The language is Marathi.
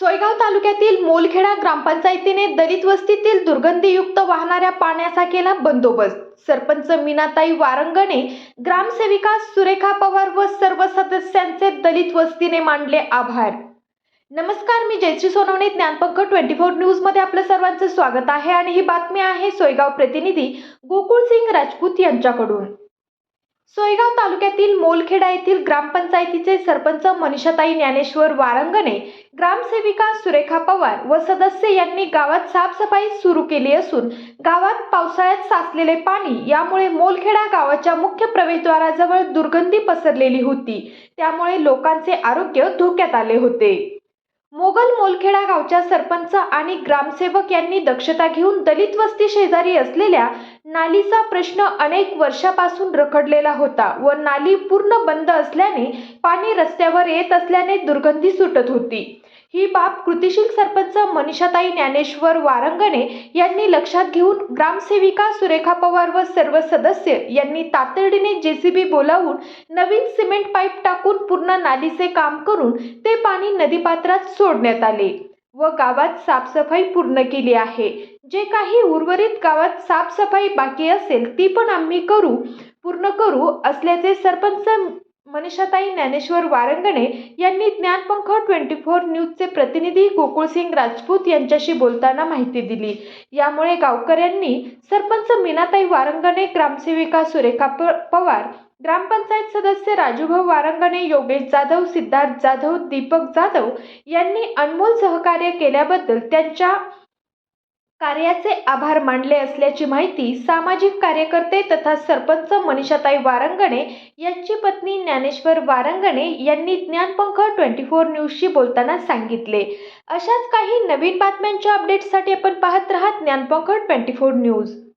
सोयगाव तालुक्यातील मोलखेडा ग्रामपंचायतीने दलित वस्तीतील दुर्गंधीयुक्त वाहणाऱ्या पाण्याचा केला बंदोबस्त. सरपंच मीनाताई वारंगणे ग्रामसेविका सुरेखा पवार व सर्व सदस्यांचे दलित वस्तीने मांडले आभार. नमस्कार मी जयश्री सोनवणे ज्ञानपंख ट्वेंटी फोर न्यूजमध्ये आपलं सर्वांचं स्वागत आहे आणि ही बातमी आहे सोयगाव प्रतिनिधी गोकुळ सिंग राजपूत यांच्याकडून. सोयगाव तालुक्यातील मोलखेडा येथील ग्रामपंचायतीचे सरपंच मनीषाताई ज्ञानेश्वर वारंगणे ग्रामसेविका सुरेखा पवार व सदस्य यांनी गावात साफसफाई सुरू केली असून गावात पावसाळ्यात साचलेले पाणी यामुळे मोलखेडा गावाच्या मुख्य प्रवेशद्वाराजवळ दुर्गंधी पसरलेली होती. त्यामुळे लोकांचे आरोग्य धोक्यात आले होते. मोगल मोलखेडा गावच्या सरपंच आणि ग्रामसेवक यांनी दक्षता घेऊन दलित वस्ती शेजारी असलेल्या नालीचा प्रश्न अनेक वर्षापासून रखडलेला होता व नाली पूर्ण बंद असल्याने पाणी रस्त्यावर येत असल्याने दुर्गंधी सुटत होती. ही बाब कृतिशील सरपंच मनीषाताई ज्ञानेश्वर वारंगणे यांनी लक्षात घेऊन ग्रामसेविका सुरेखा पवार व सर्व सदस्य यांनी तातडीने जेसीबी बोलावून नवीन सिमेंट पाईप टाकून पूर्ण नालीचे काम करून ते पाणी नदीपात्रात सोडण्यात आले व गावात साफसफाई पूर्ण केली आहे. जे काही उर्वरित गावात साफसफाई बाकी असेल ती पण आम्ही करू पूर्ण करू असल्याचे सरपंच मनीषाताई ज्ञानेश्वर वारंगणे यांनी ज्ञानपंख ट्वेंटी फोर न्यूजचे प्रतिनिधी गोकुळसिंग राजपूत यांच्याशी बोलताना माहिती दिली. यामुळे गावकऱ्यांनी सरपंच मीनाताई वारंगणे ग्रामसेविका सुरेखा प- पवार ग्रामपंचायत सदस्य राजूभाऊ वारंगणे योगेश जाधव सिद्धार्थ जाधव दीपक जाधव यांनी अनमोल सहकार्य केल्याबद्दल त्यांच्या कार्याचे आभार मानले असल्याची माहिती सामाजिक कार्यकर्ते तथा सरपंच मनीषाताई वारंगणे यांची पत्नी ज्ञानेश्वर वारंगणे यांनी ज्ञानपंख ट्वेंटी फोर न्यूजशी बोलताना सांगितले. अशाच काही नवीन बातम्यांच्या अपडेट्ससाठी आपण पाहत राहा ज्ञानपंख ट्वेंटी फोर न्यूज.